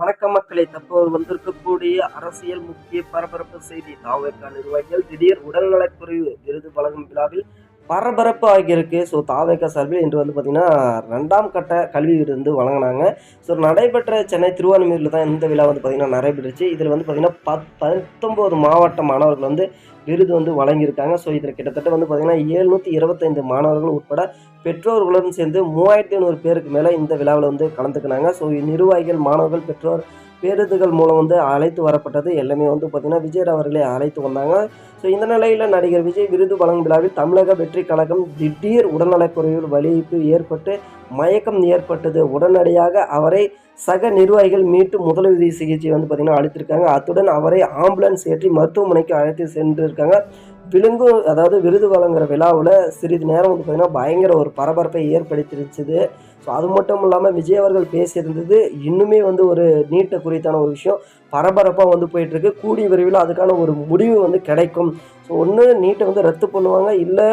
வணக்கம் மக்களை. தற்போது வந்திருக்கக்கூடிய அரசியல் முக்கிய பரபரப்பு செய்தி தாவேக்கா நிர்வாகிகள் திடீர் உடல்நலக்குறைவு விருது வழங்கும் விழாவில் பரபரப்பு ஆகியிருக்கு. ஸோ தாவேக்கா சார்பில் இன்று வந்து பார்த்திங்கன்னா ரெண்டாம் கட்ட கல்வி விருந்து வழங்கினாங்க. ஸோ நடைபெற்ற சென்னை திருவான்மையூரில் தான் இந்த விழா வந்து பார்த்திங்கன்னா நடைபெற்றுச்சு. இதில் வந்து பார்த்திங்கன்னா பத் பத்தொம்போது மாவட்ட மாணவர்கள் வந்து விருது வந்து வழங்கியிருக்காங்க. ஸோ இதில் கிட்டத்தட்ட வந்து பார்த்திங்கன்னா ஏழ்நூற்றி இருபத்தைந்து மாணவர்கள் உட்பட பெற்றோர்களுடன் சேர்ந்து மூவாயிரத்தி ஐநூறு பேருக்கு மேலே இந்த விழாவில் வந்து கலந்துக்கினாங்க. ஸோ நிர்வாகிகள் மாணவர்கள் பெற்றோர் பேருந்துகள் மூலம் வந்து அழைத்து வரப்பட்டது. எல்லாமே வந்து பார்த்திங்கன்னா விஜய் அவர்களே அழைத்து வந்தாங்க. ஸோ இந்த நிலையில் நடிகர் விஜய் விருது வழங்கும் விழாவில் தமிழக வெற்றி கழகம் திடீர் உடல்நலக்குறைவில் வலிப்பு ஏற்பட்டு மயக்கம் ஏற்பட்டது. உடனடியாக அவரை சக நிர்வாகிகள் மீட்டு முதலுதவி சிகிச்சை வந்து பார்த்திங்கன்னா அளித்திருக்காங்க. அத்துடன் அவரை ஆம்புலன்ஸ் ஏற்றி மருத்துவமனைக்கு அழைத்து சென்று 刚刚。விழுங்கு அதாவது விருது வழங்குற விழாவில் சிறிது நேரம் வந்து பார்த்திங்கன்னா பயங்கர ஒரு பரபரப்பை ஏற்படுத்திருச்சுது. ஸோ அது மட்டும் இல்லாமல் விஜய் அவர்கள் பேசியிருந்தது இன்னுமே வந்து ஒரு நீட்டை குறித்தான ஒரு விஷயம். பரபரப்பாக வந்து போயிட்டுருக்கு. கூடிய விரைவில் அதுக்கான ஒரு முடிவு வந்து கிடைக்கும். ஸோ ஒன்று நீட்டை வந்து ரத்து பண்ணுவாங்க. இல்லை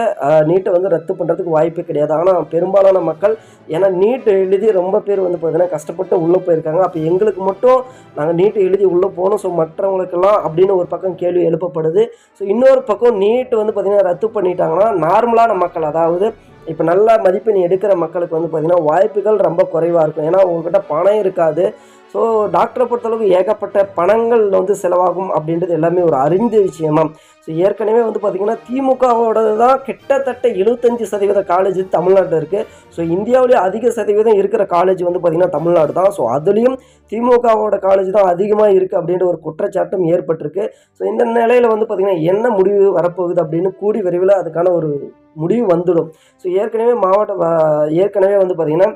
நீட்டை வந்து ரத்து பண்ணுறதுக்கு வாய்ப்பே கிடையாது. ஆனால் பெரும்பாலான மக்கள் ஏன்னா நீட்டு எழுதி ரொம்ப பேர் வந்து பார்த்தீங்கன்னா கஷ்டப்பட்டு உள்ளே போயிருக்காங்க. அப்போ எங்களுக்கு மட்டும் நாங்கள் நீட்டை எழுதி உள்ளே போகணும். ஸோ மற்றவங்களுக்கெல்லாம் அப்படின்னு ஒரு பக்கம் கேள்வி எழுப்பப்படுது. ஸோ இன்னொரு பக்கம் நீட் வந்து பார்த்திங்கன்னா ரத்து பண்ணிட்டாங்கன்னா நார்மலான மக்கள் அதாவது இப்போ நல்ல மதிப்பெண் எடுக்கிற மக்களுக்கு வந்து பார்த்திங்கன்னா வாய்ப்புகள் ரொம்ப குறைவாக இருக்கும். ஏன்னா உங்கள்கிட்ட பணம் இருக்காது. ஸோ டாக்டரை பொறுத்தளவுக்கு ஏகப்பட்ட பணங்கள் வந்து செலவாகும் அப்படின்றது எல்லாமே ஒரு அறிந்த விஷயமா ஸோ ஏற்கனவே வந்து பார்த்திங்கன்னா திமுகவோட தான் கிட்டத்தட்ட எழுபத்தஞ்சி சதவீத காலேஜ் தமிழ்நாட்டில் இருக்குது ஸோ இந்தியாவிலேயே அதிக சதவீதம் இருக்கிற காலேஜ் வந்து பார்த்திங்கன்னா தமிழ்நாடு தான். ஸோ அதுலேயும் திமுகவோட காலேஜ் தான் அதிகமாக இருக்குது அப்படின்ற ஒரு குற்றச்சாட்டும் ஏற்பட்டிருக்கு. ஸோ இந்த நிலையில் வந்து பார்த்திங்கன்னா என்ன முடிவு வரப்போகுது அப்படின்னு கூடி விரைவில் அதுக்கான ஒரு முடிவு வந்துடும். ஸோ ஏற்கனவே மாவட்ட ஏற்கனவே வந்து பார்த்திங்கன்னா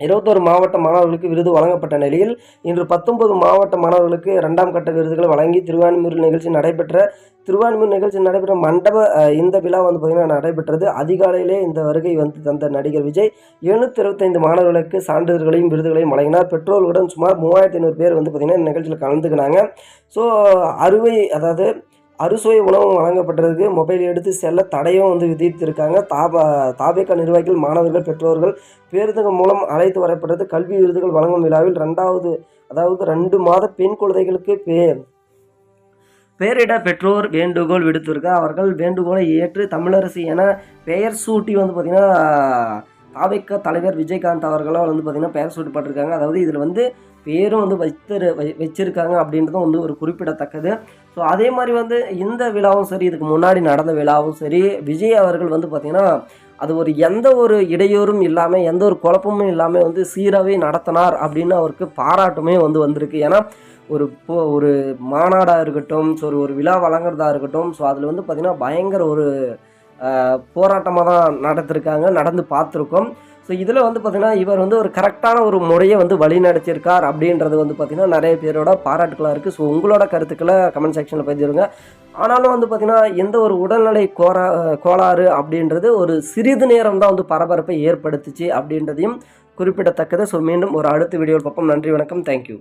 இருபத்தோரு மாவட்ட மாணவர்களுக்கு விருது வழங்கப்பட்ட நிலையில் இன்று பத்தொன்பது மாவட்ட மாணவர்களுக்கு இரண்டாம் கட்ட விருதுகளை வழங்கி திருவான்மூர் நிகழ்ச்சி நடைபெற்ற திருவான்மூர் நிகழ்ச்சி நடைபெற்ற மண்டப இந்த விழா வந்து பார்த்திங்கன்னா நடைபெற்றது. அதிகாலையிலே இந்த வருகை வந்து தந்த நடிகர் விஜய் எழுநூற்றி இருபத்தைந்து மாணவர்களுக்கு சான்றிதழ்களையும் விருதுகளையும் வழங்கினார். பெற்றோர்களுடன் சுமார் மூவாயிரத்தி ஐநூறு பேர் வந்து பார்த்திங்கன்னா இந்த நிகழ்ச்சியில் கலந்துக்கினாங்க. ஸோ அறுவை அதாவது அறுசுவை உணவு வழங்கப்பட்டதுக்கு மொபைல் எடுத்து செல்ல தடையும் வந்து விதித்திருக்காங்க. தாபா தாபேக்கா நிர்வாகிகள் மாணவர்கள் பெற்றோர்கள் பேருந்துகள் மூலம் அழைத்து வரப்பட்டது கல்வி விருதுகள் வழங்கும் விழாவில் ரெண்டாவது அதாவது ரெண்டு மாத பெண் குழந்தைகளுக்கு பே பேரிட பெற்றோர் வேண்டுகோள் விடுத்திருக்க அவர்கள் வேண்டுகோளை ஏற்று தமிழரசு என பெயர் சூட்டி வந்து பார்த்திங்கன்னா தாவைக்க தலைவர் விஜயகாந்த் அவர்களால் வந்து பார்த்திங்கன்னா பெயர் சூட்டப்பட்டிருக்காங்க. அதாவது இதில் வந்து பேரும் வந்து வைத்து வச்சிருக்காங்க அப்படின்றதும் வந்து ஒரு குறிப்பிடத்தக்கது. ஸோ அதே மாதிரி வந்து இந்த விழாவும் சரி இதுக்கு முன்னாடி நடந்த விழாவும் சரி விஜய் அவர்கள் வந்து பார்த்திங்கன்னா அது ஒரு எந்த ஒரு இடையூறும் இல்லாமல் எந்த ஒரு குழப்பமும் இல்லாமல் வந்து சீராகவே நடத்தினார் அப்படின்னு அவருக்கு பாராட்டுமே வந்து வந்திருக்கு. ஏன்னா ஒரு போ ஒரு மாநாடாக இருக்கட்டும் ஸோ ஒரு விழா வழங்குறதா இருக்கட்டும் ஸோ அதில் வந்து பார்த்திங்கன்னா பயங்கர ஒரு போராட்டமாக தான் நடத்திருக்காங்க நடந்து பார்த்துருக்கோம். ஸோ இதில் வந்து பார்த்திங்கன்னா இவர் வந்து ஒரு கரெக்டான ஒரு முறையை வந்து வழி நடத்தியிருக்கார் அப்படின்றது வந்து பார்த்திங்கன்னா நிறைய பேரோட பாராட்டுக்களாக இருக்குது ஸோ உங்களோட கருத்துக்களை கமெண்ட் செக்ஷனில் பதிவிடுங்க. ஆனாலும் வந்து பார்த்திங்கன்னா எந்த ஒரு உடல்நிலை கோரா கோளாறு அப்படின்றது ஒரு சிறிது நேரம் தான் வந்து பரபரப்பை ஏற்படுத்துச்சு அப்படின்றதையும் குறிப்பிடத்தக்கது. ஸோ மீண்டும் ஒரு அடுத்த வீடியோவில் பார்ப்போம். நன்றி வணக்கம். தேங்க்யூ